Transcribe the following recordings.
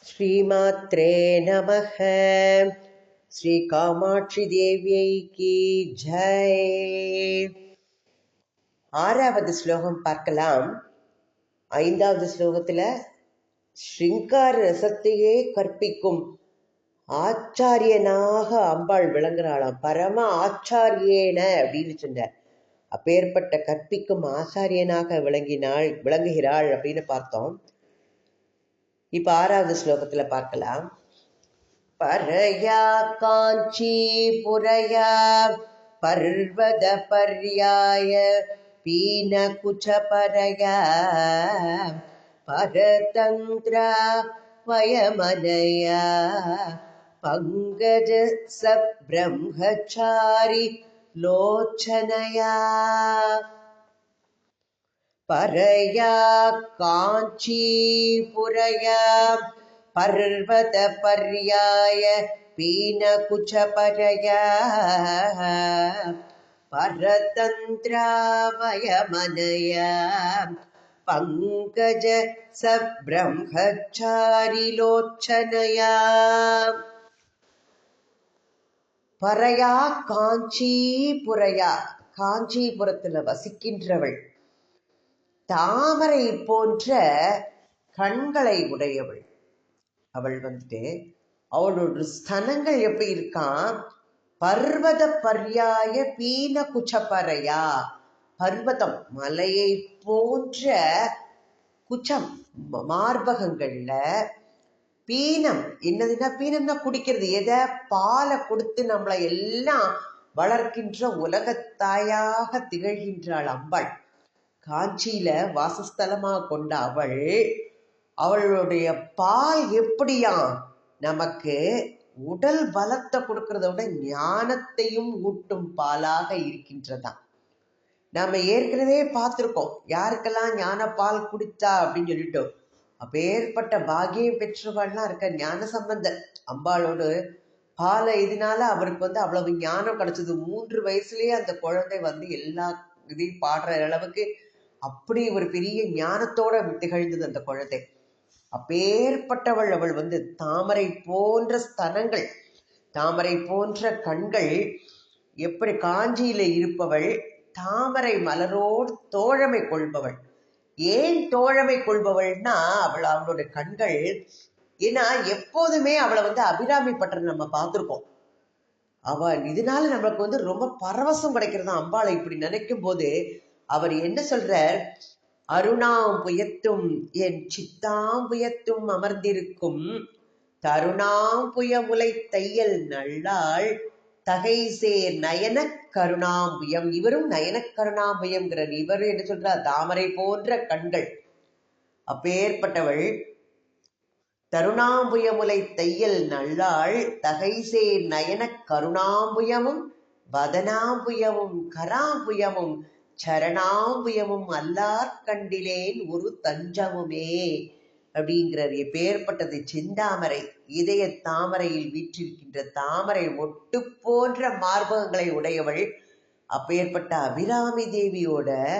ஸ்ரீமாத்ரே நமக. ஸ்ரீ காமாட்சி தேவியை கி. ஜெய். ஆறாவது ஸ்லோகம் பார்க்கலாம். ஐந்தாவது ஸ்லோகத்துல ஸ்ரிங்கார் ரசத்தையே கற்பிக்கும் ஆச்சாரியனாக அம்பாள் விளங்குறாளாம். பரம ஆச்சாரியேன அப்படின்னு சொன்னார். அப்பேற்பட்ட கற்பிக்கும் ஆச்சாரியனாக விளங்கினாள் விளங்குகிறாள் அப்படின்னு பார்த்தோம். இப்ப ஆறாவது ஸ்லோகத்துல பார்க்கலாம். பரயா காஞ்சி புரயா பர்வத பர்யாய பீன குச்ச பரயா பரதந்திரா வயமனயா பங்கஜ சப்ரம்மச்சாரி லோச்சனையா பரயா காஞ்சீபுரயா பர்வத பர்யாய பீனகுச்சபரயா பரதந்திராமயமனயா பங்கஜ சப்ரம்மச்சாரிலோச்சனயா பரயா காஞ்சிபுரயா காஞ்சிபுரத்துல வசிக்கின்றவள். தாமரை போன்ற கண்களை உடையவள். அவள் வந்துட்டு அவளோட ஸ்தனங்கள் எப்படி இருக்கான் பர்வத பர்யாய பீன குச்சப்பறையா பர்வதம் மலையை போன்ற குச்சம் மார்பகங்கள்ல பீனம். என்னதுன்னா பீனம்னா குடிக்கிறது. எதை? பாலை கொடுத்து நம்மளை எல்லாம் வளர்க்கின்ற உலகத்தாயாக திகழ்கின்றாள் அம்பாள் காஞ்சியில வாசஸ்தலமாக கொண்ட அவள் அவளுடைய பால் எப்படியாம் நமக்கு உடல் பலத்தை கொடுக்கறத விட ஞானத்தையும் ஊட்டும் பாலாக இருக்கின்றதா நாம ஏற்கனவே பார்த்துருக்கோம் யாருக்கெல்லாம் ஞான பால் குடித்தா அப்படின்னு சொல்லிட்டோம் அப்பேற்பட்ட பாகியம் பெற்றவள்லாம் இருக்க ஞான சம்பந்தர் அம்பாளோடு பாலை இதனால அவருக்கு வந்து அவ்வளவு ஞானம் கிடைச்சது. மூன்று வயசுலயே அந்த குழந்தை வந்து எல்லா இதையும் பாடுற அளவுக்கு அப்படி ஒரு பெரிய ஞானத்தோட திகழ்ந்தது அந்த குழந்தை. அப்பேற்பட்டவள் அவள் வந்து தாமரை போன்ற ஸ்தனங்கள் தாமரை போன்ற கண்கள் எப்படி காஞ்சியில இருப்பவள் தாமரை மலரோடு தோழமை கொள்பவள். ஏன் தோழமை கொள்பவள்னா அவள் அவளோட கண்கள் ஏன்னா எப்போதுமே அவளை வந்து அபிராமி பற்ற நம்ம பார்த்துருக்கோம். அவள் இதனால நம்மளுக்கு வந்து ரொம்ப பரவசம் கிடைக்கிறதா அம்பாளை இப்படி நினைக்கும் போது அவர் என்ன சொல்றார்? அருணாம் புயத்தும் என் சித்தாம் புயத்தும் அமர்ந்திருக்கும். தருணாம் புயமுலை தையல் நல்லாள் தகைசே நயன கருணாம்புயம். இவரும் நயன கருணாம்புயம்ங்கிறார் இவர் என்ன சொல்றார்? தாமரை போன்ற கண்கள். அப்பேற்பட்டவள் தருணாம்புயமுலை தையல் நல்லாள் தகைசே நயன கருணாம்புயமும் வதனாம்புயமும் கராம்புயமும் சரணாமயமும் அல்லார் கண்டிலேன் ஒரு தஞ்சமுமே அப்படிங்கிறார். எப்பேற்பட்டது? செந்தாமரை. இதய தாமரையில் வீற்றிருக்கின்ற தாமரை ஒட்டு போன்ற மார்பகங்களை உடையவள். அப்பேற்பட்ட அபிராமி தேவியோட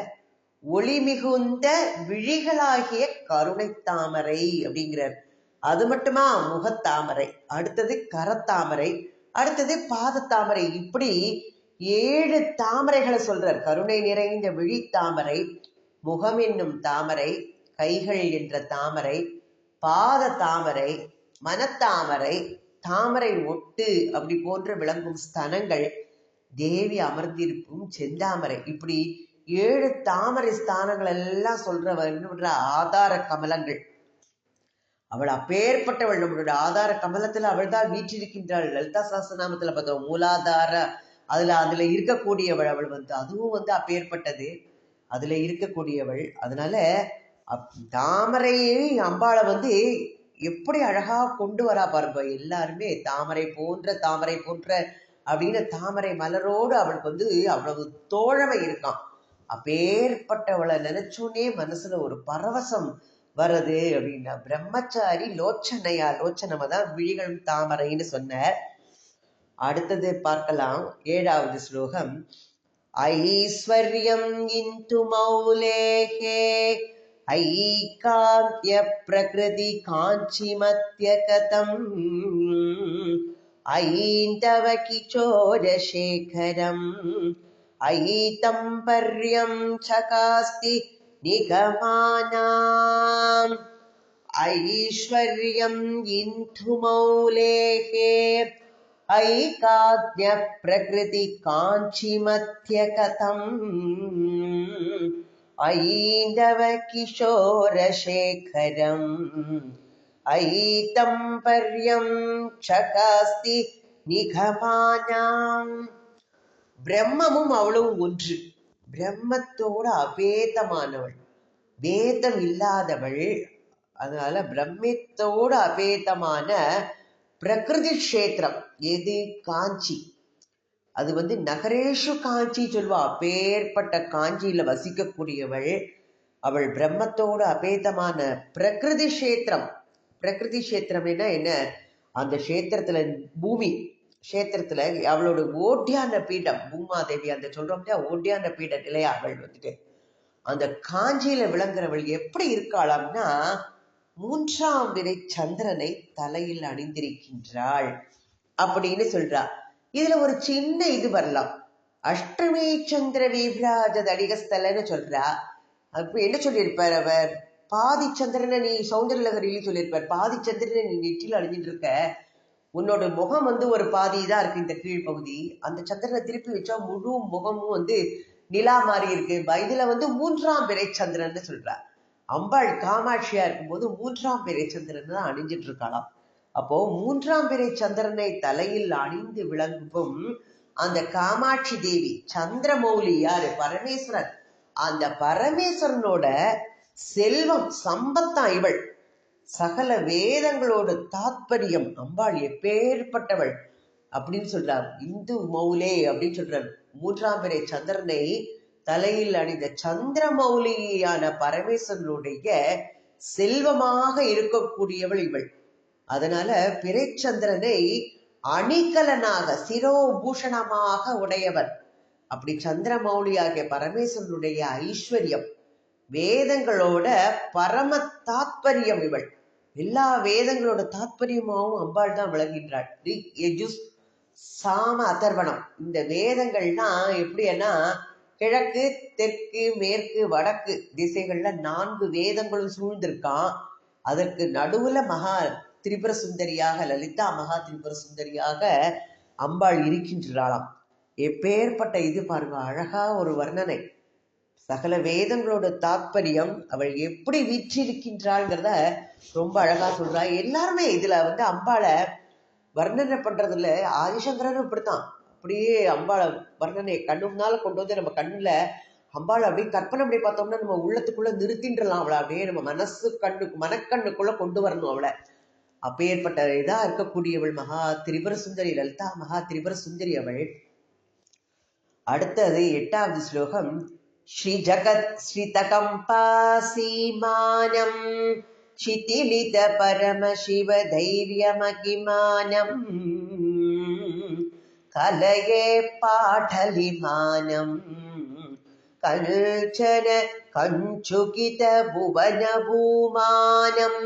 ஒளி மிகுந்த விழிகளாகிய கருணை தாமரை அப்படிங்கிறார். அது மட்டுமா? முகத்தாமரை அடுத்தது கரத்தாமரை அடுத்தது பாதத்தாமரை இப்படி ஏழு தாமரைகளை சொல்றார். கருணை நிறைந்த விழி தாமரை முகம் என்னும் தாமரை கைகள் என்ற தாமரை பாத தாமரை மனத்தாமரை தாமரை ஒட்டு அப்படி போன்ற விளங்கும் ஸ்தனங்கள் தேவி அமர்ந்திருக்கும் செந்தாமரை. இப்படி ஏழு தாமரை ஸ்தானங்கள் எல்லாம் சொல்றவர் என்ன ஆதார கமலங்கள். அவள் அப்பேற்பட்டவள். நம்மளோட ஆதார கமலத்துல அவள் தான் வீற்றிருக்கின்றாள். லலிதா சாஸ்திரநாமத்துல பார்த்தோம். மூலாதார அதுல அதுல இருக்கக்கூடியவள் அவள் வந்து. அதுவும் வந்து அப்பேற்பட்டது. அதுல இருக்கக்கூடியவள். அதனால தாமரையை அம்பாளை வந்து எப்படி அழகா கொண்டு வரா பாருங்க. எல்லாருமே தாமரை போன்ற தாமரை போன்ற அப்படின்னு தாமரை மலரோடு அவளுக்கு வந்து அவ்வளவு தோழமை இருக்கான் அப்பேற்பட்டவளை நினைச்சோன்னே மனசுல ஒரு பரவசம் வருது அப்படின்னா பிரம்மச்சாரி லோச்சனையா லோச்சனமா தான் விழிகளும் தாமரைன்னு சொன்ன அடுத்தது பார்க்கலாம் ஏழாவது ஸ்லோகம். ஐஸ்வர்யம் இந்து மௌலேகே ஐகாந்திய பிரகிருதி காஞ்சி மத்திய கதம் ஐந்தவ கிச்சோரசேகரம் ஐதம்பர்யம் சகாஸ்தி நிகமானாம். ஐஸ்வர்யம் இந்து மௌலேகே इन्दुमौलेः ऐकाज्ञप्रकृतिकाञ्चिमध्यकथम् ऐन्दव किशोरशेखरम् ऐतम्पर्यं சகாஸ்தி நிகமானாம் பிரம்மமும் அவளும் ஒன்று பிரம்மத்தோட அபேதமானவள் வேதம் இல்லாதவள் அதனால பிரம்மத்தோடு அபேதமான பிரகிருதி கஷேத்திரம் எது? காஞ்சி. அது வந்து நகரேஷு காஞ்சி சொல்வா. அப்பேற்பட்ட காஞ்சியில வசிக்கக்கூடியவள். அவள் பிரம்மத்தோடு அபேதமான பிரகிருதி கஷேத்திரம் பிரகிருதி கஷேத்திரம்னா என்ன? அந்த கஷேத்திரத்துல பூமி. கஷேத்திரத்துல அவளோட ஓட்டியான பீடம். பூமாதேவி அந்த சொல்றோம் இல்லையா? ஓட்டியான பீட நிலையா அவள் வந்துட்டு. அந்த காஞ்சியில விளங்குறவள் எப்படி இருக்காளாம்னா மூன்றாம் விரை சந்திரனை தலையில் அணிந்திருக்கின்றாள் அப்படின்னு சொல்றா. இதுல ஒரு சின்ன இது வரலாம். அஷ்டமி சந்திர விபிராஜ தடிகஸ்தலன்னு சொல்றா. அப்ப என்ன சொல்லியிருப்பார் அவர்? பாதி சந்திரனை நீ சௌந்தரலகரியில சொல்லியிருப்பார். பாதி சந்திரனை நீ நெற்றியில் அணிஞ்சிட்டு இருக்க உன்னோட முகம் வந்து ஒரு பாதி தான் இருக்கு இந்த கீழ்ப்பகுதி. அந்த சந்திரனை திருப்பி வச்சா முழு முகமும் வந்து நிலா மாதிரி இருக்கு. இதுல வந்து மூன்றாம் பிறை சந்திரன்னு சொல்றா. அம்பாள் காமாட்சியா இருக்கும்போது மூன்றாம் பிறை சந்திரன் தான் அணிஞ்சிட்டு இருக்காளாம் அப்போ மூன்றாம் பிறை சந்திரனை தலையில் அணிந்து விளங்கும் அந்த காமாட்சி தேவி சந்திரமௌலி யாரு? பரமேஸ்வரன். அந்த பரமேஸ்வரனோட செல்வம் சம்பத்தான் இவள். சகல வேதங்களோட தாத்பரியம். அம்பாள் எப்பேற்பட்டவள் அப்படின்னு சொல்றார். இந்து மௌலே அப்படின்னு சொல்றார். மூன்றாம் பிறை சந்திரனை தலையில் அணிந்த சந்திரமௌலியான பரமேஸ்வரனுடைய செல்வமாக இருக்கக்கூடியவள் இவள். அதனால பிறைச்சந்திரனை அணிகலனாக சிரோபூஷணமாக உடையவர் அப்படி சந்திரமௌலியாகிய பரமேஸ்வரனுடைய ஐஸ்வர்யம் வேதங்களோட பரம தாத்பரியம் இவள். எல்லா வேதங்களோட தாத்பரியமாகவும் அம்பாள் தான் விளங்குகின்றாள். ரிக் யஜுஸ் சாம அதர்வணம். இந்த வேதங்கள்னா எப்படின்னா கிழக்கு தெற்கு மேற்கு வடக்கு திசைகள்ல நான்கு வேதங்களும் சூழ்ந்திருக்கான். அதற்கு நடுவுல மகா திரிபுர சுந்தரியாக லலிதா மகா திரிபுர சுந்தரியாக அம்பாள் இருக்கின்றாளாம். எப்பேற்பட்ட இது பாருங்க அழகா ஒரு வர்ணனை. சகல வேதங்களோட தாத்பரியம் அவள் எப்படி வீற்றிருக்கின்றாள்ங்கிறத ரொம்ப அழகா சொல்றா. எல்லாருமே இதுல வந்து அம்பாளை வர்ணனை பண்றதுல ஆதிசங்கரன் இப்படித்தான். அப்படியே அம்பாளை வர்ணனையை கண்ணு முன்னால் கொண்டு வந்து நம்ம கண்ணில் அம்பாள் அப்படியே கற்பனை பண்ணி பார்த்தோம்னா நம்ம உள்ளத்துக்குள்ளே நிறுத்தின்றலாம் அவளை. அப்படியே நம்ம மனசு கண்ணுக்கு மனக்கண்ணுக்குள்ள கொண்டு வரணும் அவளை. அப்பேற்பட்ட இதாக இருக்கக்கூடியவள் மகா திரிபுர சுந்தரி லலிதா மகா திரிபுர சுந்தரி அவள். அடுத்தது எட்டாவது ஸ்லோகம். ஸ்ரீ ஜகத் ஸ்ரீதகம்பாசீமானம் शिथिलित परमशिव धैर्यमकिमानम् കലയെ പാഠലിമാനം കഞ്ചന കഞ്ചുകിത ഭുവനഭൂമാനം.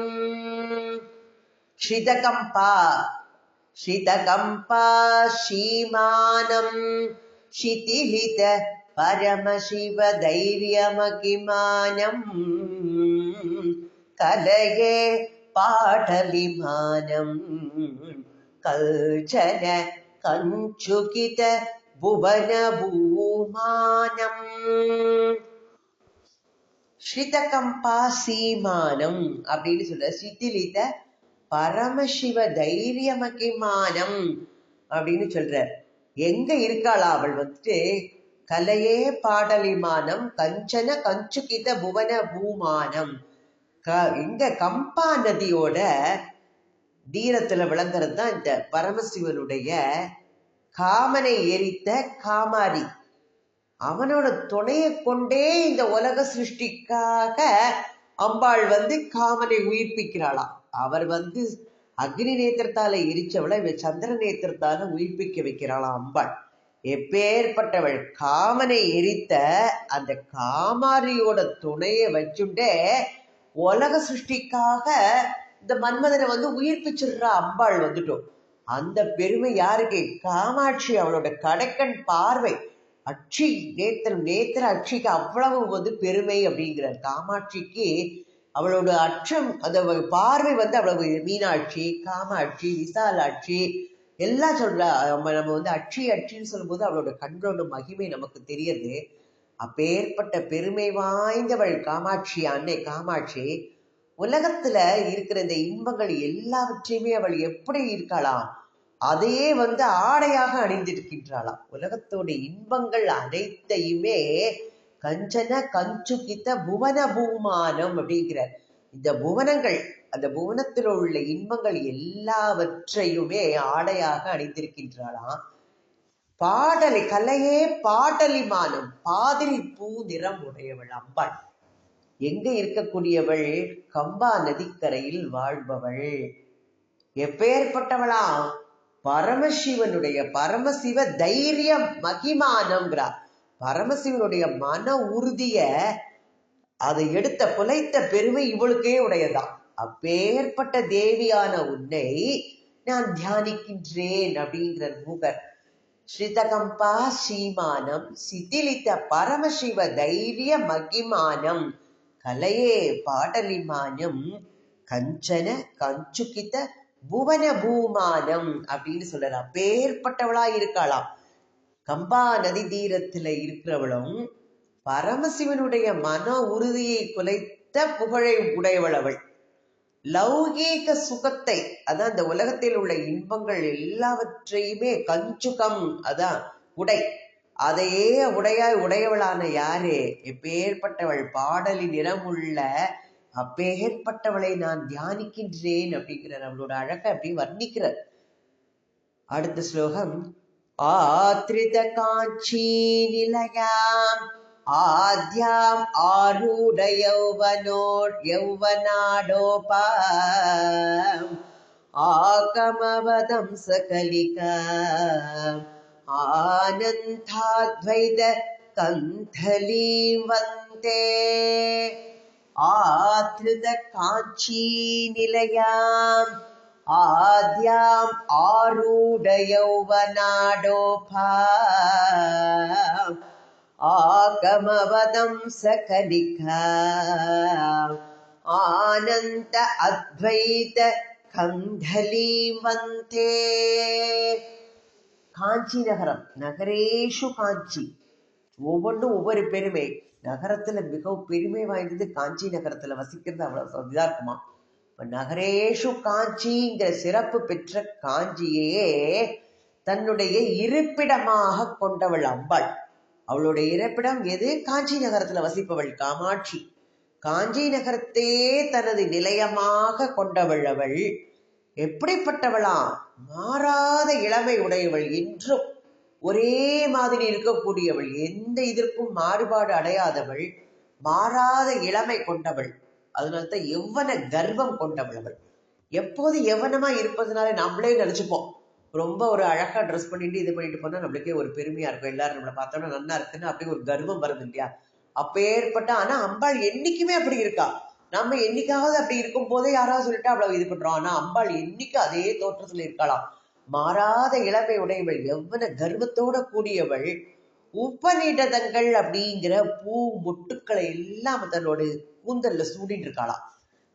ക്ഷിതകമ്പ ക്ഷിതകമ്പ ശീമാനം. ശിഥിലിത പരമശിവധൈര്യമകിമാനം കലയെ പാഠലിമാനം കൽച്ചന कञ्चुकित புவனபூமானம் ஸ்ரிதகம்பா சீமானம் அப்படின்னு சொல்ற சித்திலித பரமசிவ தைரியமகிமானம் அப்படின்னு சொல்ற எங்க இருக்காளா அவள் வந்துட்டு கலையே பாடலிமானம் கஞ்சன கஞ்சுகித புவன பூமானம் க எங்க கம்பா நதியோட தீரத்துல விளங்குறது தான் இந்த பரமசிவனுடைய காமனை எரித்த காமாரி. அவனோட துணையை கொண்டே இந்த உலக சிருஷ்டிக்காக அம்பாள் வந்து காமனை உயிர்ப்பிக்கிறாளாம் அவர் வந்து அக்னி நேத்திரத்தால எரிச்சவளை இவ சந்திர நேத்திரத்தால உயிர்ப்பிக்க வைக்கிறாளாம் அம்பாள். எப்பேற்பட்டவள் காமனை எரித்த அந்த காமாரியோட துணையை வச்சுட்டே உலக சிருஷ்டிக்காக இந்த மன்மதனை வந்து உயிர்ப்பிச்சிடுறா அம்பாள் வந்துட்டோம். அந்த பெருமை யாருக்கு? காமாட்சி அவளோட கடைக்கண் பார்வை. அட்சி நேத்திரம் நேத்திர அட்சிக்கு அவ்வளவு வந்து பெருமை அப்படிங்கிறார். காமாட்சிக்கு அவளோட அச்சம் அந்த பார்வை வந்து அவ்வளவு மீனாட்சி காமாட்சி விசாலாட்சி எல்லாம் சொல்றா. நம்ம நம்ம வந்து அட்சி அட்சின்னு சொல்லும்போது அவளோட கண்களோட மகிமை நமக்கு தெரியுது. அப்பேற்பட்ட பெருமை வாய்ந்தவள் காமாட்சி அன்னை காமாட்சி. உலகத்துல இருக்கிற இந்த இன்பங்கள் எல்லாவற்றையுமே அவள் எப்படி இருக்கலாம் அதையே வந்து ஆடையாக அணிந்திருக்கின்றாளாம். உலகத்தோட இன்பங்கள் அனைத்தையுமே கஞ்சன கஞ்சுகித்த புவன பூமானம் அப்படிங்கிறார். இந்த புவனங்கள் அந்த புவனத்தில் உள்ள இன்பங்கள் எல்லாவற்றையுமே ஆடையாக அணிந்திருக்கின்றாளாம். பாடலி கலையே பாடலிமானம் பாதிரி பூ நிறம் உடையவள் அம்பாள் எங்க இருக்கக்கூடியவள்? கம்பா நதிக்கரையில் வாழ்பவள். எப்பேற்பட்டவளாம்? பரமசிவனுடைய பரமசிவ தைரியம் மகிமானம்ங்கிறா பரமசிவனுடைய மன உறுதிய அதை எடுத்த புலைத்த பெருமை இவளுக்கே உடையதான் அப்பேற்பட்ட தேவியான உன்னை நான் தியானிக்கின்றேன் அப்படிங்கிற மூகர் ஸ்ரிதகம்பா சீமானம் சிதிலித்த பரமசிவ தைரிய மகிமானம். கலையே பாடலிமானம் கஞ்சன கஞ்சுகித புவன பூமானம் அப்படின்னு சொல்லலாம் பேர்பட்டவளா இருக்காளாம். கம்பா நதி தீரத்துல இருக்கிறவளும் பரமசிவனுடைய மன உறுதியை குலைத்த புகழை உடையவள் அவள். லௌகீக சுகத்தை அதான் இந்த உலகத்தில் உள்ள இன்பங்கள் எல்லாவற்றையுமே கஞ்சுகம் அதான் உடை. அதையே உடையாய் உடையவளான யாரே? எப்பேற்பட்டவள் பாடலின் நிறமுள்ள அப்பேற்பட்டவளை நான் தியானிக்கின்றேன் அப்படிங்கிற அவளோட அழகை அப்படி வர்ணிக்கிறார். அடுத்த ஸ்லோகம் ஆத்ரித காட்சி நிலையாம் ஆத்யாம் ஆரூட யௌவனோ யௌவனாடோபாம் ஆகமவதம் சகலிகா आनन्ताद्वैतकलीं वन्ते वन्दे आधृतकाञ्चीनिलयाम् आद्याम् आरूढयौवनाडोपा आगमवदं सकलिका आनन्द अद्वैत अद्वैतकन्दलीं वन्ते காஞ்சி நகரம் நகரேஷு காஞ்சி. ஒவ்வொன்றும் ஒவ்வொரு பெருமை. நகரத்துல மிகவும் பெருமை வாய்ந்தது காஞ்சி நகரத்துல வசிக்கிறது அவ்வளவு இதா இருக்குமா இப்ப நகரேஷு காஞ்சிங்கிற சிறப்பு பெற்ற காஞ்சியே தன்னுடைய இருப்பிடமாக கொண்டவள் அம்பாள். அவளுடைய இருப்பிடம் எது? காஞ்சி நகரத்துல வசிப்பவள் காமாட்சி. காஞ்சி நகரத்தே தனது நிலையமாக கொண்டவள் அவள். எப்படிப்பட்டவளா? மாறாத இளமை உடையவள் என்றும் ஒரே மாதிரி இருக்கக்கூடியவள் எந்த இதற்கும் மாறுபாடு அடையாதவள் மாறாத இளமை கொண்டவள். அதனால்தான் எவ்வன கர்வம் கொண்டவள் அவள். எப்போது எவனமா இருப்பதுனாலே நம்மளே நினைச்சுப்போம். ரொம்ப ஒரு அழகா ட்ரெஸ் பண்ணிட்டு இது பண்ணிட்டு போனா நம்மளுக்கே ஒரு பெருமையா இருக்கும். எல்லாரும் நம்மளை பார்த்தோம்னா நல்லா இருக்குன்னு அப்படியே ஒரு கர்வம் வருது இல்லையா? அப்பேற்பட்ட ஆனா அம்பாள் என்னைக்குமே அப்படி இருக்கா? நம்ம என்னைக்காவது அப்படி இருக்கும் போதே யாராவது சொல்லிட்டு அவ்வளவு இது பண்றோம். ஆனா அம்பாள் என்னைக்கு அதே தோற்றத்துல இருக்கலாம் மாறாத இளமை உடையவள் எவ்வளவு கர்வத்தோட கூடியவள் உபநிடதங்கள் அப்படிங்கிற பூ முட்டுக்களை எல்லாம் தன்னோட கூந்தல்ல சூடிட்டு இருக்காளாம்.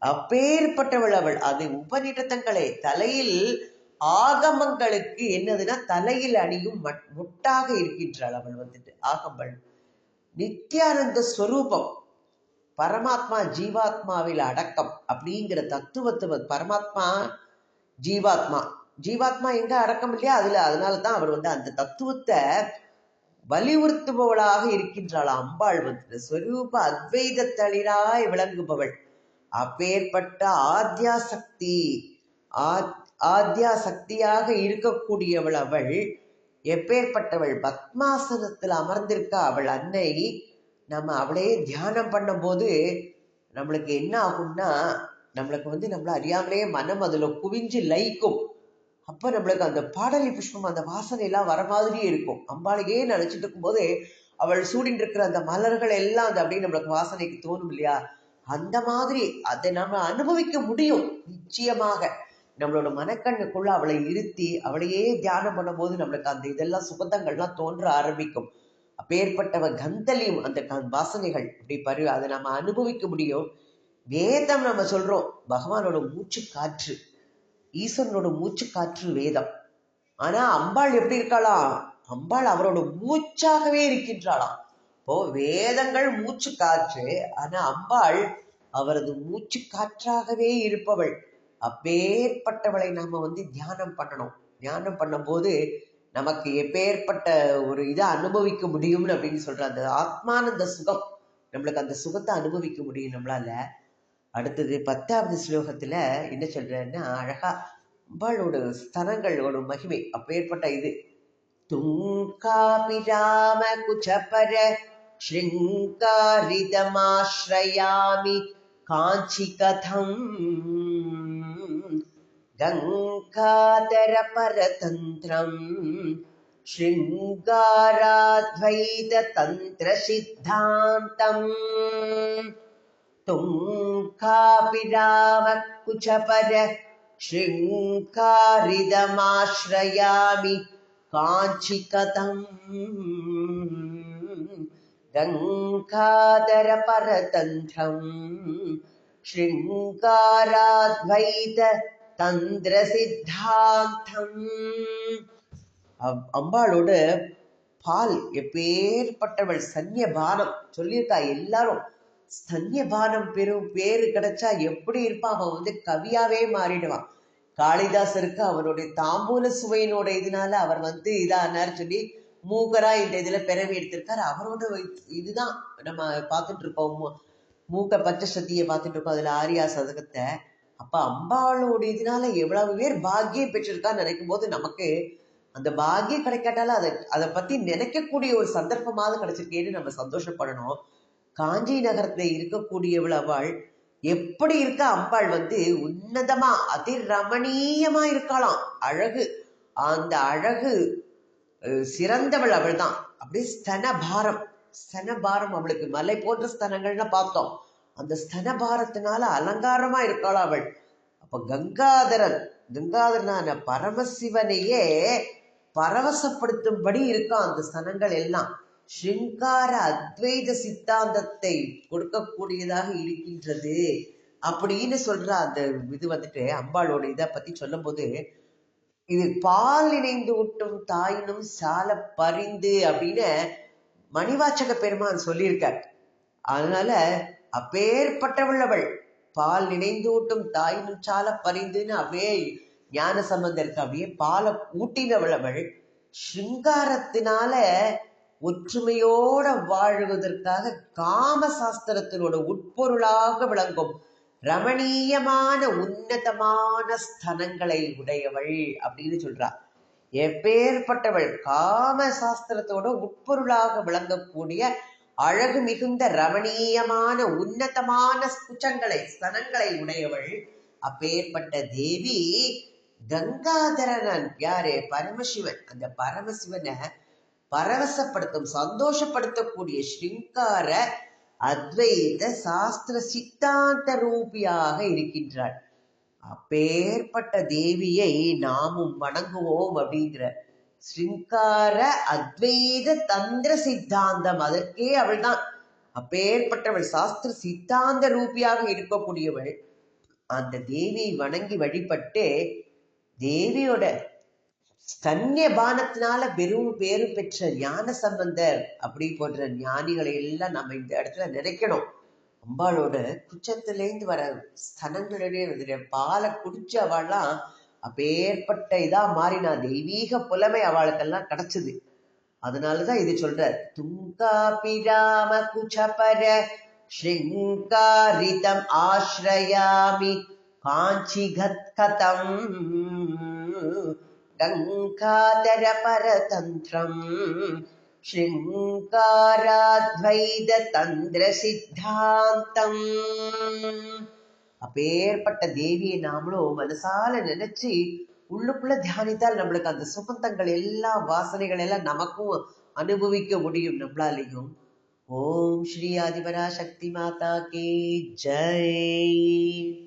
அப்பேற்பட்டவள் அவள். அது உபநிடதங்களே. தலையில் ஆகமங்களுக்கு என்னதுன்னா தலையில் அணியும் மட்- முட்டாக இருக்கின்றாள் அவள் வந்துட்டு. ஆகம்பள் நித்யானந்த ஸ்வரூபம். பரமாத்மா ஜீவாத்மாவில் அடக்கம் அப்படிங்கிற தத்துவத்துவ பரமாத்மா ஜீவாத்மா. ஜீவாத்மா எங்க அடக்கம் இல்லையா அதுல அதனால தான் அவர் வந்து அந்த தத்துவத்தை வலியுறுத்துபவளாக இருக்கின்றாள். அம்பாள் வந்து ஸ்வரூப அத்வைத தளிராய் விளங்குபவள். அப்பேற்பட்ட ஆத்யா சக்தி ஆத்- ஆத்யா சக்தியாக இருக்கக்கூடியவள் அவள். எப்பேற்பட்டவள் பத்மாசனத்தில் அமர்ந்திருக்கா அவள் அன்னை நம்ம அவளையே தியானம் பண்ணும்போது நம்மளுக்கு என்ன ஆகும்னா நம்மளுக்கு வந்து நம்மள அறியாமலே மனம் அதுல குவிஞ்சு லயிக்கும். அப்ப நம்மளுக்கு அந்த பாடலி புஷ்பம் அந்த வாசனை எல்லாம் வர மாதிரியே இருக்கும். அம்பாளையே நினைச்சிட்டு இருக்கும்போது அவள் சூடின் இருக்கிற அந்த மலர்கள் எல்லாம் அந்த அப்படியே நம்மளுக்கு வாசனைக்கு தோணும் இல்லையா? அந்த மாதிரி அதை நம்ம அனுபவிக்க முடியும் நிச்சயமாக. நம்மளோட மனக்கண்ணுக்குள்ள அவளை இருத்தி அவளையே தியானம் பண்ணும்போது நம்மளுக்கு அந்த இதெல்லாம் சுகந்தங்கள்லாம் தோன்ற ஆரம்பிக்கும். அப்பேற்பட்டவ கந்தலியும் அந்த க- வாசனைகள் இப்படி பரு அதை நம்ம அனுபவிக்க முடியும். வேதம் நம்ம சொல்றோம். பகவானோட மூச்சு காற்று ஈஸ்வரனோட மூச்சு காற்று வேதம். ஆனா அம்பாள் எப்படி இருக்காளாம் அம்பாள் அவரோட மூச்சாகவே இருக்கின்றாளாம். இப்போ வேதங்கள் மூச்சு காற்று ஆனா அம்பாள் அவரது மூச்சு காற்றாகவே இருப்பவள். அப்பேற்பட்டவளை நாம வந்து தியானம் பண்ணணும். தியானம் பண்ணும்போது நமக்கு எப்பேற்பட்ட ஒரு இதை அனுபவிக்க முடியும்னு அப்படின்னு சொல்கிற அந்த ஆத்மானந்த சுகம் நம்மளுக்கு அந்த சுகத்தை அனுபவிக்க முடியும் நம்மளால. அடுத்தது பத்தாவது ஸ்லோகத்தில் என்ன சொல்கிறேன்னா அழகாக அம்பாளோட ஸ்தனங்களோட மகிமை அப்பேற்பட்ட இது. துங்காபிராம குச்சபர ஸ்ருங்காரிதமாஸ்ரயாமி காஞ்சி கதம் கங்கா गङ्गाधरपरतन्त्रम् शृङ्गाराद्वैततन्त्रसिद्धान्तम्। तुङ्कापिरामकुचपर शृङ्गारिदमाश्रयामि काञ्चिकथम् गङ्गाधरपरतन्त्रम् शृङ्गाराद्वैत தந்திரசித்தாந்தம். அம்- அம்பாளோட பால் எப்பேற்பட்டவள் சன்னியபானம். சொல்லியிருக்கா எல்லாரும் ஸ்தன்யபானம் பெரும் பேரு கிடைச்சா எப்படி இருப்பான் அவன் வந்து கவியாவே மாறிடுவான். காளிதாசருக்கு அவருடைய தாம்பூல சுவையினோட இதனால அவர் வந்து இதானார் சொல்லி மூக்கரா இந்த இதுல பிறவி எடுத்திருக்காரு. அவரோட இதுதான் நம்ம பார்த்துட்டு இருக்கோம் மூக்க பச்சை சத்தியை பார்த்துட்டு இருக்கோம் அதுல ஆரியா சதகத்தை. அப்ப அம்பாளோட இதனால எவ்வளவு பேர் பாக்கியம் பெற்றிருக்கான்னு நினைக்கும் போது நமக்கு அந்த பாக்கியம் கிடைக்காட்டாலும் அதை அதை பத்தி நினைக்கக்கூடிய ஒரு சந்தர்ப்பமாவது கிடைச்சிருக்கேன்னு நம்ம சந்தோஷப்படணும். காஞ்சி நகரத்துல இருக்கக்கூடியவள் எப்படி இருக்க? அம்பாள் வந்து உன்னதமா அதி ரமணீயமா இருக்காளாம். அழகு. அந்த அழகு சிறந்தவள் அவள் தான் அப்படியே ஸ்தன பாரம் அவளுக்கு. மலை போன்ற ஸ்தனங்கள்னு பார்த்தோம். அந்த ஸ்தனபாரத்தினால அலங்காரமா இருக்காளா அவள். அப்ப கங்காதரன் கங்காதரனான பரமசிவனையே பரவசப்படுத்தும்படி இருக்கும் அந்த ஸ்தனங்கள் எல்லாம். ஸ்ருங்கார அத்வைத சித்தாந்தத்தை கொடுக்கக்கூடியதாக இருக்கின்றது அப்படின்னு சொல்ற அந்த இது வந்துட்டு அம்பாளோட இதை பத்தி சொல்லும் போது இது பால் இணைந்து ஊட்டும் தாயினும் சால பரிந்து அப்படின்னு மணிவாச்சக பெருமான் சொல்லியிருக்கார். அதனால அப்பேற்பட்டவள் பால் நினைந்து ஊட்டும் தாயினும் சால பரிந்துன்னு அப்படியே ஞான சம்பந்தருக்கு அப்படியே பாலை ஊட்டினவள் அவள் சிங்காரத்தினால ஒற்றுமையோட வாழுவதற்காக காம சாஸ்திரத்தினோட உட்பொருளாக விளங்கும் ரமணீயமான உன்னதமான ஸ்தனங்களை உடையவள் அப்படின்னு சொல்றா. எப்பேற்பட்டவள் காம சாஸ்திரத்தோட உட்பொருளாக விளங்கக்கூடிய அழகு மிகுந்த ரமணீயமான உன்னதமான குச்சங்களை ஸ்தனங்களை உடையவள். அப்பேற்பட்ட தேவி கங்காதரனன். யாரே? பரமசிவன். அந்த பரமசிவனை பரவசப்படுத்தும் சந்தோஷப்படுத்தக்கூடிய ஸ்ருங்கார அத்வைத சாஸ்திர சித்தாந்த ரூபியாக இருக்கின்றாள். அப்பேற்பட்ட தேவியை நாமும் வணங்குவோம் அப்படிங்கிற ஸ்ருங்கார அத்வைத தந்திர சித்தாந்தம். அதற்கே அவள் தான் அப்பேற்பட்டவள் சாஸ்திர சித்தாந்த ரூபியாக இருக்கக்கூடியவள். அந்த தேவியை வணங்கி வழிபட்டு தேவியோட ஸ்தன்ய பானத்தினால பெரும் பேரு பெற்ற ஞான சம்பந்தர் அப்படி போன்ற ஞானிகளை எல்லாம் நம்ம இந்த இடத்துல நினைக்கணும். அம்பாளோட குச்சத்திலேருந்து வர ஸ்தனங்களிடையே பாலை குடிச்சு அவள்லாம் அப்பேற்பட்ட இதா மாறினா தெய்வீக புலமை அவளுக்கெல்லாம் கிடைச்சது. அதனாலதான் இது சொல்ற துங்கா பிராம குச்சபர ஸ்ருங்காரிதம் ஆஸ்ரயாமி காஞ்சி கத்கதம் கங்காதர பரதந்திரம் ஸ்ருங்காராத்வைத தந்திர சித்தாந்தம் அப்பேற்பட்ட தேவியை நாமளும் மனசால நினைச்சு உள்ளுக்குள்ள தியானித்தால் நம்மளுக்கு அந்த சுகந்தங்கள் எல்லா வாசனைகள் எல்லாம் நமக்கும் அனுபவிக்க முடியும் நம்மளாலையும். ஓம் ஸ்ரீ ஆதிபரா சக்தி மாதா கே ஜெய்.